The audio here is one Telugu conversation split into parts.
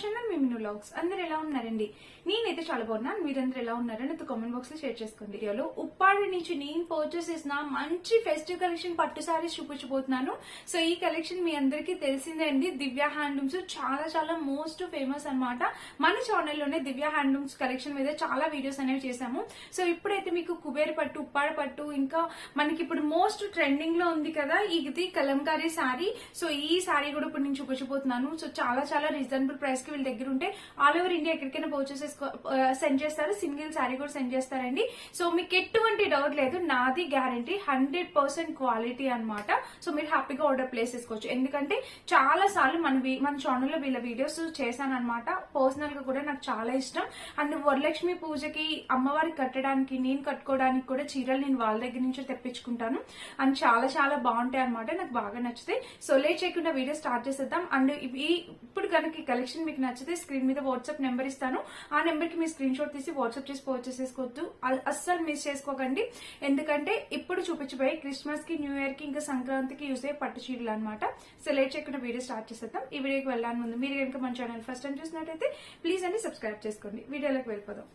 ఛానల్ మీ మిను వ్లాగ్స్ అందరు ఎలా ఉన్నారండి? నేనైతే చాలా బాగున్నాను. మీరందరూ ఎలా ఉన్నారని కామెంట్ బాక్స్లో షేర్ చేసుకోండి. వీడియోలో ఉప్పాడి నుంచి నేను పర్చేస్ చేసిన మంచి ఫెస్టివ్ కలెక్షన్ పట్టు సారీస్ చూపించబోతున్నాను. సో ఈ కలెక్షన్ మీ అందరికీ తెలిసిందే అండి. దివ్య హ్యాండ్లూమ్స్ చాలా చాలా మోస్ట్ ఫేమస్ అన్నమాట. మన ఛానల్లోనే దివ్య హ్యాండ్లూమ్స్ కలెక్షన్ మీద చాలా వీడియోస్ అనేవి చేశాము. సో ఇప్పుడైతే మీకు కుబేర్ పట్టు ఉప్పాడ పట్టు ఇంకా మనకి ఇప్పుడు మోస్ట్ ట్రెండింగ్లో ఉంది కదా ఇది కలంకారీ శారీ సో ఈ శారీ కూడా ఇప్పుడు నేను చూపించబోతున్నాను. సో చాలా చాలా రీజనబుల్ ప్రైస్ కి వీళ్ళ దగ్గర ఉంటే ఆల్ ఓవర్ ఇండియా ఎక్కడికైనా పర్చేస్ సెండ్ చేస్తారు. సింగిల్ శారీ కూడా సెండ్ చేస్తారండి. సో మీకు ఎటువంటి డౌట్ లేదు. నాది గ్యారంటీ హండ్రెడ్ పర్సెంట్ క్వాలిటీ అనమాట సో మీరు హ్యాపీగా ఆర్డర్ ప్లేస్ చేసుకోవచ్చు ఎందుకంటే చాలా సార్లు మన వీ- మన ఛానల్లో వీళ్ళ వీడియోస్ చేశాను అనమాట పర్సనల్గా కూడా నాకు చాలా ఇష్టం. అండ్ వరలక్ష్మి పూజకి అమ్మవారికి కట్టడానికి నేను కట్టుకోవడానికి కూడా చీరలు నేను వాళ్ళ దగ్గర నుంచి తెప్పించుకుంటాను. అండ్ చాలా చాలా బాగుంటాయి అనమాట నాకు బాగా నచ్చుతాయి సో లేట్ చేయకుండా వీడియో స్టార్ట్ చేసేద్దాం. అండ్ ఈ ఇప్పుడు కనుక ఈ కలెక్షన్ మీకు నచ్చితే స్క్రీన్ మీద వాట్సాప్ నెంబర్ ఇస్తాను. ఆ నెంబర్కి మీరు స్క్రీన్ షాట్ తీసి వాట్సాప్ చేసి పర్చేస్ చేసుకోవద్దు. అస్సలు మిస్ చేసుకోకండి. ఎందుకంటే ఇప్పుడు చూపించబోయే క్రిస్మస్కి న్యూ ఇయర్కి ఇంకా సంక్రాంతికి యూస్ అయ్యే పట్టు చీరలు అనమాట సెలెక్ట్ చేయకుండా వీడియో స్టార్ట్ చేసేద్దాం. ఈ వీడియోకి వెళ్ళాను ముందు మీరు కనుక మన ఛానల్ ఫస్ట్ టైం చూసినట్టయితే ప్లీజ్ అండి సబ్స్క్రైబ్ చేసుకోండి. వీడియోలోకి వెళ్ళిపోదాం.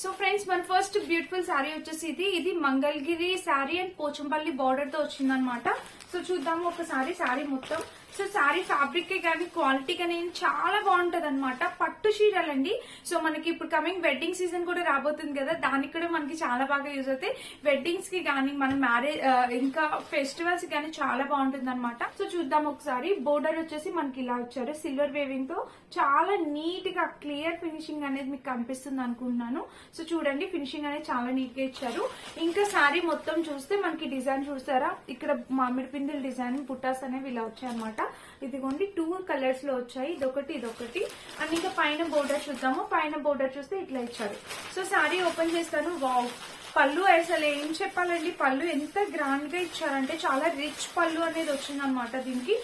సో ఫ్రెండ్స్ మన ఫస్ట్ బ్యూటిఫుల్ శారీ వచ్చేసి ఇది. ఇది మంగళగిరి శారీ అండ్ పోచంపల్లి బార్డర్తో వచ్చిందనమాట సో చూద్దాము ఒకసారి శారీ మొత్తం. సో శారీ ఫ్యాబ్రిక్ కానీ క్వాలిటీ కానీ చాలా బాగుంటది అనమాట పట్టు చీరలండి. సో మనకి ఇప్పుడు కమింగ్ వెడ్డింగ్ సీజన్ కూడా రాబోతుంది కదా దానికి కూడా మనకి చాలా బాగా యూజ్ అవుతాయి. వెడ్డింగ్స్కి కానీ మన మ్యారేజ్ ఇంకా ఫెస్టివల్స్ కానీ చాలా బాగుంటుంది అనమాట సో చూద్దాం ఒకసారి. బోర్డర్ వచ్చేసి మనకి ఇలా వచ్చారు. సిల్వర్ వేవింగ్తో చాలా నీట్గా క్లియర్ ఫినిషింగ్ అనేది మీకు కనిపిస్తుంది అనుకుంటున్నాను. సో చూడండి ఫినిషింగ్ అనేది చాలా నీట్గా ఇచ్చారు. ఇంకా శారీ మొత్తం చూస్తే మనకి డిజైన్ చూస్తారా? ఇక్కడ మామిడి పిండిల డిజైన్ పుట్టాస్ అనేవి ఇలా వచ్చాయి అనమాట ఇదిగోండి టూ కలర్స్లో వచ్చాయి. ఇదొకటి ఇదొకటి. అండ్ ఇంకా పైన బోర్డర్ చూద్దాము. పైన బోర్డర్ చూస్తే ఇట్లా ఇచ్చారు. సో శారీ ఓపెన్ చేస్తాను. వావ్ పళ్ళు అసలు ఏం చెప్పాలండి? పళ్ళు ఎంత గ్రాండ్గా ఇచ్చారంటే చాలా రిచ్ పళ్ళు అనేది వచ్చిందనమాట దీనికి.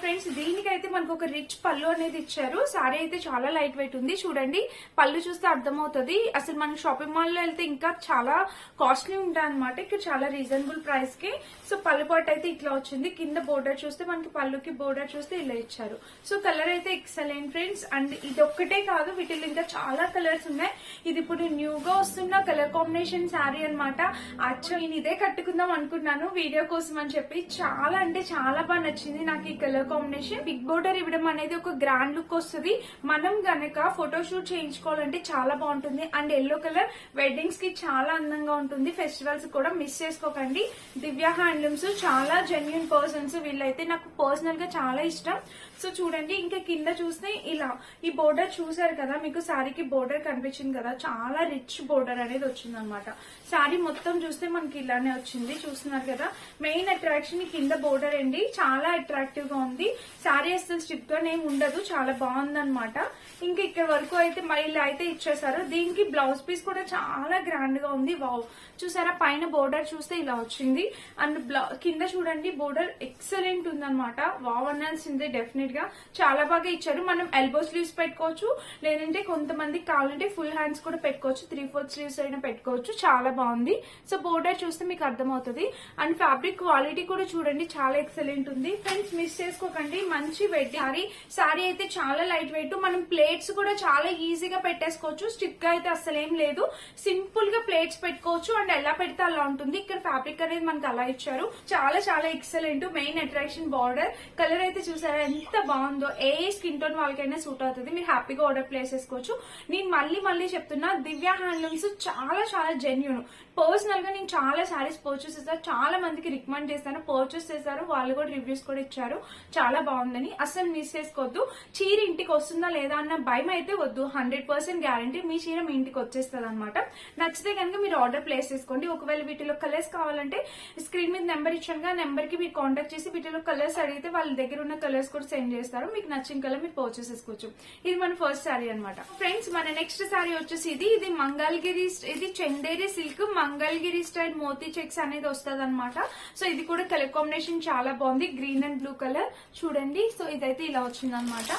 ఫ్రెండ్స్ దీనికైతే మనకు ఒక రిచ్ పళ్ళు అనేది ఇచ్చారు. సారీ అయితే చాలా లైట్ వెయిట్ ఉంది. చూడండి పళ్ళు చూస్తే అర్థమవుతుంది. అసలు మనం షాపింగ్ మాల్లో వెళ్తే ఇంకా చాలా కాస్ట్లీ ఉంటాయి అనమాట ఇక్కడ చాలా రీజనబుల్ ప్రైస్కి. సో పళ్ళు పాటు అయితే ఇట్లా వచ్చింది. కింద బోర్డర్ చూస్తే మనకి పళ్ళుకి బోర్డర్ చూస్తే ఇలా ఇచ్చారు. సో కలర్ అయితే ఎక్సలెంట్ ఫ్రెండ్స్ అండ్ ఇది ఒక్కటే కాదు వీటిలో ఇంకా చాలా కలర్స్ ఉన్నాయి. ఇది ఇప్పుడు న్యూగా వస్తున్న కలర్ కాంబినేషన్ శారీ అనమాట అచ్చు నేను ఇదే కట్టుకుందాం అనుకున్నాను వీడియో కోసం అని చెప్పి చాలా అంటే చాలా బాగా నచ్చింది నాకు ఈ కలర్ కాంబినేషన్. బిగ్ బోర్డర్ ఇవ్వడం అనేది ఒక గ్రాండ్ లుక్ వస్తుంది. మనం గనక ఫోటోషూట్ చేయించుకోవాలంటే చాలా బాగుంటుంది. అండ్ ఎల్లో కలర్ వెడ్డింగ్స్కి చాలా అందంగా ఉంటుంది. ఫెస్టివల్స్ కూడా మిస్ చేసుకోకండి. దివ్య హ్యాండ్లూమ్స్ చాలా జెన్యున్ పర్సన్స్ వీళ్ళైతే నాకు పర్సనల్గా చాలా ఇష్టం. సో చూడండి ఇంకా కింద చూస్తే ఇలా ఈ బోర్డర్ చూసారు కదా మీకు శారీకి బోర్డర్ కనిపించింది కదా చాలా రిచ్ బోర్డర్ అనేది వచ్చింది అనమాట శారీ మొత్తం చూస్తే మనకి ఇలానే వచ్చింది చూస్తున్నారు కదా. మెయిన్ అట్రాక్షన్ కింద బోర్డర్ అండి చాలా అట్రాక్టివ్గా ఉంది. శారీ అసలు స్టిప్ గానే ఉండదు చాలా బాగుందనమాట. ఇంకా ఇక్కడ వరకు అయితే మైల్ ఇలా అయితే ఇచ్చేసారు దీనికి బ్లౌజ్ పీస్ కూడా చాలా గ్రాండ్గా ఉంది. వావ్ చూసారా పైన బోర్డర్ చూస్తే ఇలా వచ్చింది. అండ్ బ్లౌ- కింద చూడండి బోర్డర్ ఎక్సలెంట్ ఉందన్నమాట వావ్ అనాల్సింది డెఫినెట్ గా చాలా బాగా ఇచ్చారు. మనం ఎల్బో స్లీవ్స్ పెట్టుకోవచ్చు లేదంటే కొంతమంది కావాలంటే ఫుల్ హ్యాండ్స్ కూడా పెట్టుకోవచ్చు త్రీ ఫోర్త్ స్లీవ్స్ అయినా పెట్టుకోవచ్చు. చాలా బాగుంది. సో బోర్డర్ చూస్తే మీకు అర్థమవుతుంది. అండ్ ఫ్యాబ్రిక్ క్వాలిటీ కూడా చూడండి చాలా ఎక్సలెంట్ ఉంది. ఫ్రెండ్స్ మిస్ చేసుకోకండి. మంచి వెడ్ సారీ సారీ అయితే చాలా లైట్ వెయిట్ మనం ప్లేట్స్ కూడా చాలా ఈజీగా పెట్టేసుకోవచ్చు. స్టిక్గా అయితే అసలేం లేదు. సింపుల్గా ప్లేట్స్ పెట్టుకోవచ్చు. అండ్ ఎలా పెడితే అలా ఉంటుంది. ఇక్కడ ఫ్యాబ్రిక్ అనేది మనకి అలా ఇచ్చారు. చాలా చాలా excellent main attraction border colour అయితే చూసారా? ఎంత బాగుందో ఏ స్కిన్ టోన్ వాళ్ళకైనా సూట్ అవుతుంది. మీరు హ్యాపీగా ఆర్డర్ ప్లేస్ చేసుకోవచ్చు. నేను మళ్ళీ మళ్ళీ చెప్తున్నా దివ్య హ్యాండ్లూమ్స్ చాలా చాలా జెన్యున్ పర్సనల్గా నేను చాలా సారీస్ పర్చేస్ చేశాను చాలా మందికి రికమెండ్ చేశాను. పర్చేస్ చేశారు. వాళ్ళు కూడా రివ్యూస్ కూడా ఇచ్చారు. చాలా బాగుందని. అసలు మిస్ చేసుకోవద్దు. చీర ఇంటికి వస్తుందా లేదా అన్న భయం అయితే వద్దు. హండ్రెడ్ పర్సెంట్ గ్యారంటీ మీ చీర మీ ఇంటికి వచ్చేస్తుంది అనమాట నచ్చితే కనుక మీరు ఆర్డర్ ప్లేస్ చేసుకోండి. ఒకవేళ వీటిలో కలర్స్ కావాలంటే స్క్రీన్ మీద నెంబర్ ఇచ్చాను నెంబర్కి మీరు కాంటాక్ట్ చేసి వీటిలో కలర్స్ అడిగితే వాళ్ళ దగ్గర ఉన్న కలర్స్ కూడా సెండ్ చేస్తారు మీకు నచ్చిన కలర్ మీరు పర్చేస్ చేసుకోవచ్చు. ఇది మన ఫస్ట్ శారీ అనమాట ఫ్రెండ్స్ మన నెక్స్ట్ శారీ వచ్చేసి ఇది ఇది మంగళగిరి ఇది Chanderi silk Mangalagiri style moti checks అనేది వస్తుంది అనమాట సో ఇది కూడా కలర్ కాంబినేషన్ చాలా బాగుంది గ్రీన్ అండ్ బ్లూ కలర్ చూడండి. సో ఇదైతే ఇలా వచ్చింది అనమాట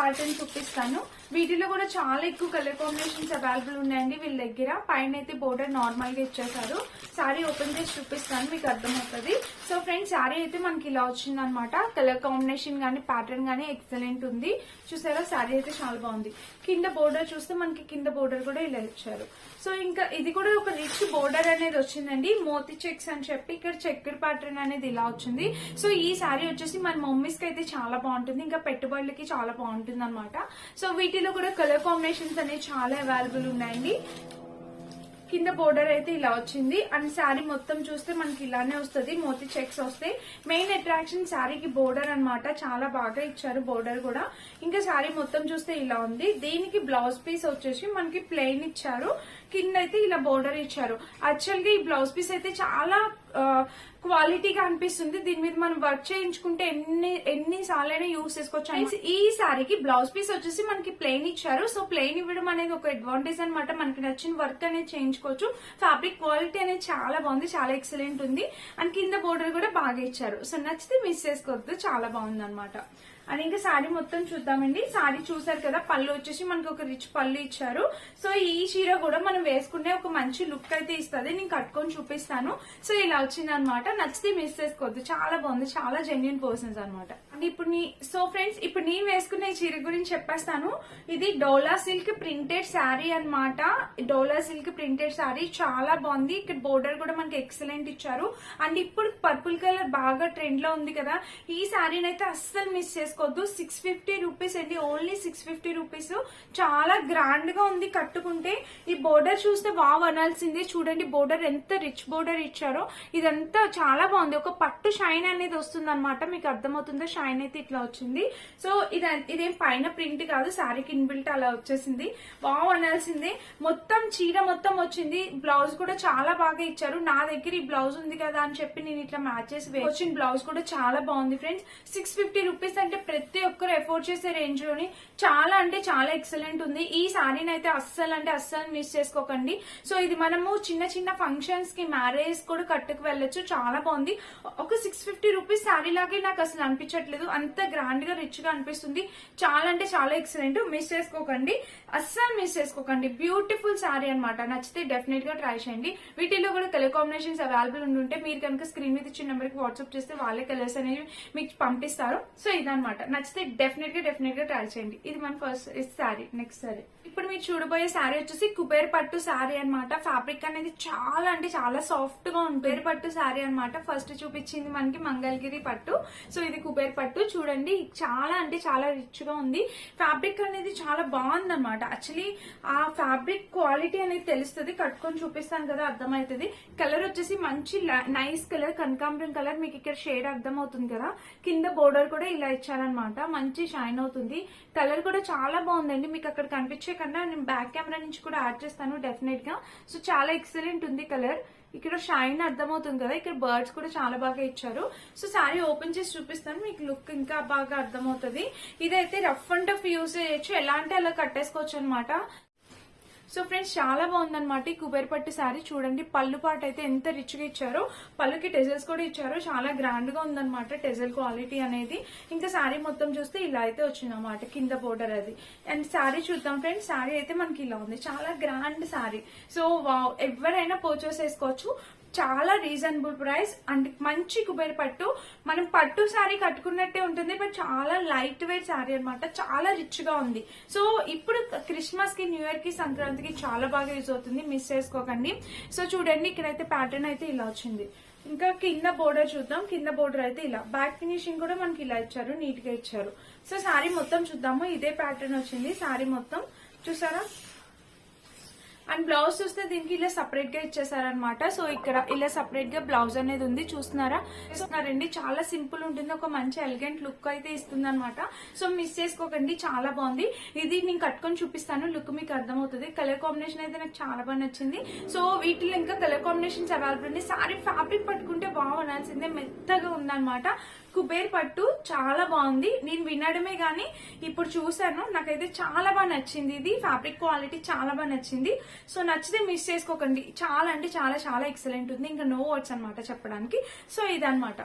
ప్యాటర్న్ చూపిస్తాను వీటిలో కూడా చాలా ఎక్కువ కలర్ కాంబినేషన్స్ అవైలబుల్ ఉన్నాయండి వీళ్ళ దగ్గర. పైన అయితే బోర్డర్ నార్మల్గా ఇచ్చేసారు శారీ ఓపెన్ చేసి చూపిస్తాను మీకు అర్థమవుతుంది. సో ఫ్రెండ్స్ శారీ అయితే మనకి ఇలా వచ్చింది అనమాట కలర్ కాంబినేషన్ గానీ ప్యాటర్న్ గానీ ఎక్సలెంట్ ఉంది. చూసారా? శారీ అయితే చాలా బాగుంది. కింద బోర్డర్ చూస్తే మనకి కింద బోర్డర్ కూడా ఇలా ఇచ్చారు. సో ఇంకా ఇది కూడా ఒక రిచ్ బోర్డర్ అనేది వచ్చిందండి. మోతి చెక్స్ అని చెప్పి ఇక్కడ చెక్కర్ ప్యాటర్న్ అనేది ఇలా వచ్చింది. సో ఈ శారీ వచ్చేసి మన మమ్మీస్కి అయితే చాలా బాగుంటుంది. ఇంకా పెట్టుబడులకి చాలా బాగుంటుంది. అనమాట సో వీటిలో కూడా కలర్ కాంబినేషన్స్ అనేవి చాలా అవైలబుల్ ఉన్నాయండి. కింద బోర్డర్ అయితే ఇలా వచ్చింది. అండ్ శారీ మొత్తం చూస్తే మనకి ఇలానే వస్తుంది. మోతి చెక్స్ వస్తాయి మెయిన్ అట్రాక్షన్ శారీకి బోర్డర్ అన్నమాట. చాలా బాగా ఇచ్చారు బోర్డర్ కూడా. ఇంకా శారీ మొత్తం చూస్తే ఇలా ఉంది. దీనికి బ్లౌజ్ పీస్ వచ్చేసి మనకి ప్లెయిన్ ఇచ్చారు. కింద అయితే ఇలా బోర్డర్ ఇచ్చారు. యాక్చువల్గా ఈ బ్లౌజ్ పీస్ అయితే చాలా క్వాలిటీగా అనిపిస్తుంది. దీని మీద మనం వర్క్ చేయించుకుంటే ఎన్ని ఎన్ని సార్లైనా యూస్ చేసుకోవచ్చు. అనేసి ఈ సారీకి బ్లౌజ్ పీస్ వచ్చేసి మనకి ప్లెయిన్ ఇచ్చారు. సో ప్లెయిన్ ఇవ్వడం అనేది ఒక అడ్వాంటేజ్ అనమాట మనకి నచ్చిన వర్క్ అనేది చేయించుకోవచ్చు. ఫ్యాబ్రిక్ క్వాలిటీ అనేది చాలా బాగుంది చాలా ఎక్సలెంట్ ఉంది. అండ్ కింద బోర్డర్ కూడా బాగా ఇచ్చారు. సో నచ్చితే మిస్ చేసుకోవద్దు. చాలా బాగుంది అనమాట అది ఇంకా శారీ మొత్తం చూద్దామండి. శారీ చూసారు కదా పళ్ళు వచ్చేసి మనకు ఒక రిచ్ పళ్ళు ఇచ్చారు. సో ఈ చీర కూడా మనం వేసుకునే ఒక మంచి లుక్ అయితే ఇస్తుంది. నేను కట్టుకొని చూపిస్తాను. సో ఇలా వచ్చింది అనమాట నచ్చితే మిస్ చేసుకోవద్దు. చాలా బాగుంది. చాలా జెన్యున్ పర్సన్స్ అనమాట. అండ్ ఇప్పుడు నీ సో ఫ్రెండ్స్ ఇప్పుడు నేను వేసుకునే చీర గురించి చెప్పేస్తాను. ఇది డోలా సిల్క్ ప్రింటెడ్ శారీ అన్నమాట డోలా సిల్క్ ప్రింటెడ్ శారీ. చాలా బాగుంది. ఇక్కడ బోర్డర్ కూడా మనకి ఎక్సలెంట్ ఇచ్చారు. అండ్ ఇప్పుడు పర్పుల్ కలర్ బాగా ట్రెండ్లో ఉంది కదా. ఈ శారీని అయితే అస్సలు మిస్ చేసుకో తీసుకోవద్దు. సిక్స్ ఫిఫ్టీ రూపీస్ అండి. ఓన్లీ సిక్స్ ఫిఫ్టీ రూపీస్ చాలా గ్రాండ్గా ఉంది కట్టుకుంటే. ఈ బోర్డర్ చూస్తే వావ్ అనాల్సిందే. చూడండి బోర్డర్ ఎంత రిచ్ బోర్డర్ ఇచ్చారో. ఇదంతా చాలా బాగుంది. ఒక పట్టు షైన్ అనేది వస్తుంది అనమాట మీకు అర్థమవుతుందో? షైన్ అయితే ఇట్లా వచ్చింది. సో ఇది ఇదేం పైన ప్రింట్ కాదు. శారీకి ఇన్బిల్ట్ అలా వచ్చేసింది. వావ్ అనాల్సిందే. మొత్తం చీర మొత్తం వచ్చింది. బ్లౌజ్ కూడా చాలా బాగా ఇచ్చారు. నా దగ్గర ఈ బ్లౌజ్ ఉంది కదా అని చెప్పి నేను ఇట్లా మ్యాచ్ చేసి వచ్చిన బ్లౌజ్ కూడా చాలా బాగుంది ఫ్రెండ్స్ సిక్స్ ఫిఫ్టీ రూపీస్ అంటే ప్రతి ఒక్కరు ఎఫోర్డ్ చేసే రేంజ్లోని చాలా అంటే చాలా ఎక్సలెంట్ ఉంది. ఈ శారీని అయితే అస్సలు అంటే అస్సలు మిస్ చేసుకోకండి. సో ఇది మనము చిన్న చిన్న ఫంక్షన్స్కి మ్యారేజ్ కూడా కట్టుకు వెళ్ళొచ్చు. చాలా బాగుంది. ఒక సిక్స్ ఫిఫ్టీ రూపీస్ శారీ లాగే నాకు అసలు అనిపించట్లేదు. అంత గ్రాండ్గా రిచ్గా అనిపిస్తుంది. చాలా అంటే చాలా ఎక్సలెంట్. మిస్ చేసుకోకండి. అస్సలు మిస్ చేసుకోకండి. బ్యూటిఫుల్ శారీ అన్నమాట. నచ్చితే డెఫినెట్గా ట్రై చేయండి. వీటిలో కూడా కలర్ కాంబినేషన్స్ అవైలబుల్ ఉంటే మీరు కనుక స్క్రీన్ మీద ఇచ్చిన నెంబర్కి వాట్సాప్ చేస్తే వాళ్ళే కలర్స్ అనేవి మీకు పంపిస్తారు. సో అనమాట నచ్చితే డెఫినెట్గా డెఫినెట్గా ట్రై చేయండి. ఇది మన ఫస్ట్ శారీ నెక్స్ట్ శారీ ఇప్పుడు మీరు చూడబోయే శారీ వచ్చేసి కుబేర్ పట్టు శారీ అన్నమాట. ఫ్యాబ్రిక్ అనేది చాలా అంటే చాలా సాఫ్ట్గా ఉంటుంది. కుబేర్ పట్టు శారీ అన్నమాట. ఫస్ట్ చూపించింది మనకి మంగళగిరి పట్టు. సో ఇది కుబేర్ పట్టు. చూడండి చాలా అంటే చాలా రిచ్గా ఉంది. ఫ్యాబ్రిక్ అనేది చాలా బాగుంది అనమాట యాక్చువల్లీ ఆ ఫ్యాబ్రిక్ క్వాలిటీ అనేది తెలుస్తుంది. కట్టుకొని చూపిస్తాను కదా అర్థమవుతుంది. కలర్ వచ్చేసి మంచి నైస్ కలర్ కనకాంబరం కలర్ మీకు ఇక్కడ షేడ్ అర్థమవుతుంది కదా. కింద బోర్డర్ కూడా ఇలా ఇచ్చారనమాట మంచి షైన్ అవుతుంది. కలర్ కూడా చాలా బాగుందండి. మీకు అక్కడ కనిపించే కన్నా నేను బ్యాక్ కెమెరా నుంచి కూడా యాడ్ చేస్తాను డెఫినెట్గా. సో చాలా ఎక్సలెంట్ ఉంది కలర్. ఇక్కడ షైన్ అర్థమవుతుంది కదా. ఇక్కడ బర్డ్స్ కూడా చాలా బాగా ఇచ్చారు. సో శారీ ఓపెన్ చేసి చూపిస్తాను. మీకు లుక్ ఇంకా బాగా అర్థమవుతుంది. ఇదైతే రఫ్ అండ్ టఫ్ యూజ్ చేయొచ్చు. ఎలా అంటే అలా కట్టేసుకోవచ్చు అనమాట సో ఫ్రెండ్స్ చాలా బాగుందన్నమాట ఈ కుబేర్ పట్టు శారీ. చూడండి పళ్ళు పాట అయితే ఎంత రిచ్గా ఇచ్చారో పళ్ళుకి టెజల్స్ కూడా ఇచ్చారు చాలా గ్రాండ్గా ఉందన్నమాట టెజల్ క్వాలిటీ అనేది. ఇంకా శారీ మొత్తం చూస్తే ఇలా అయితే వచ్చిందన్నమాట కింద బోర్డర్ అది. అండ్ శారీ చూద్దాం ఫ్రెండ్స్ శారీ అయితే మనకి ఇలా ఉంది. చాలా గ్రాండ్ శారీ. సో వావ్ ఎవరైనా పర్చేస్ చేసుకోవచ్చు చాలా రీజనబుల్ ప్రైస్ అండ్ మంచి కుబేర పట్టు. మనం పట్టు శారీ కట్టుకున్నట్టే ఉంటుంది బట్ చాలా లైట్ వెయిట్ శారీ అనమాట చాలా రిచ్గా ఉంది. సో ఇప్పుడు క్రిస్మస్కి న్యూ ఇయర్కి సంక్రాంతికి చాలా బాగా యూజ్ అవుతుంది. మిస్ చేసుకోకండి. సో చూడండి ఇక్కడైతే ప్యాటర్న్ అయితే ఇలా వచ్చింది. ఇంకా కింద బోర్డర్ చూద్దాం. కింద బోర్డర్ అయితే ఇలా. బ్యాక్ ఫినిషింగ్ కూడా మనకి ఇలా ఇచ్చారు. నీట్గా ఇచ్చారు. సో శారీ మొత్తం చూద్దాము. ఇదే ప్యాటర్న్ వచ్చింది. శారీ మొత్తం చూసారా? అండ్ బ్లౌజ్ చూస్తే దీనికి ఇలా సపరేట్గా ఇచ్చేసారనమాట సో ఇక్కడ ఇలా సపరేట్గా బ్లౌజ్ అనేది ఉంది. చూస్తున్నారా? చూస్తున్నారండి. చాలా సింపుల్ ఉంటుంది. ఒక మంచి ఎలిగెంట్ లుక్ అయితే ఇస్తుంది అనమాట సో మిస్ చేసుకోకండి. చాలా బాగుంది. ఇది నేను కట్టుకొని చూపిస్తాను. లుక్ మీకు అర్థమవుతుంది. కలర్ కాంబినేషన్ అయితే నాకు చాలా బాగా నచ్చింది. సో వీటిలో ఇంకా కలర్ కాంబినేషన్స్ అవైలబుల్ ఉంది సారీ ఫ్యాబ్రిక్ పట్టుకుంటే బాగుండాల్సిందే మెత్తగా ఉందన్నమాట. కుబేర్ పట్టు చాలా బాగుంది. నేను వినడమే గానీ ఇప్పుడు చూసాను నాకైతే చాలా బాగా నచ్చింది ఇది. ఫ్యాబ్రిక్ క్వాలిటీ చాలా బాగా నచ్చింది. సో నచ్చితే మిస్ చేసుకోకండి. చాలా అంటే చాలా చాలా ఎక్సలెంట్ ఉంది. ఇంకా నో వర్డ్స్ అన్నమాట చెప్పడానికి. సో ఇదన్నమాట.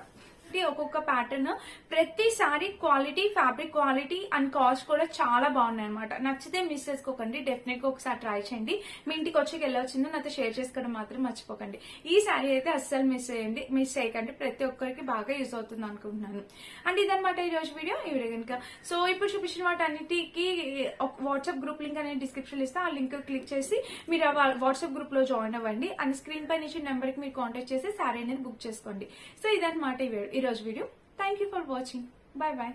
ఒక్కొక్కటి ఒక్కొక్క ప్యాటర్న్ ప్రతి sari quality fabric quality and cost కూడా చాలా బాగున్నాయి అనమాట నచ్చితే మిస్ చేసుకోకండి. డెఫినెట్గా ఒకసారి ట్రై చేయండి. మీ ఇంటికి వచ్చి ఎలా వచ్చిందో నాతో షేర్ చేసుకోవడం మాత్రం మర్చిపోకండి. ఈ సారీ అయితే అస్సలు మిస్ చేయండి. మిస్ చేయకండి. ప్రతి ఒక్కరికి బాగా యూజ్ అవుతుంది అనుకుంటున్నాను. అండ్ ఇదన్నమాట ఈ రోజు వీడియో ఈ వీడియో కనుక సో ఇప్పుడు చూపించిన వాటి అన్నిటికీ వాట్సాప్ గ్రూప్ లింక్ అనేది డిస్క్రిప్షన్ ఇస్తే. ఆ లింక్ క్లిక్ చేసి మీరు వాట్సాప్ గ్రూప్లో జాయిన్ అవ్వండి. అండ్ స్క్రీన్ పై నుంచి నెంబర్కి మీరు కాంటాక్ట్ చేసి సారీ అనేది బుక్ చేసుకోండి. సో ఇదనమాట ఈ వీ- ఈ రోజు video thank you for watching bye bye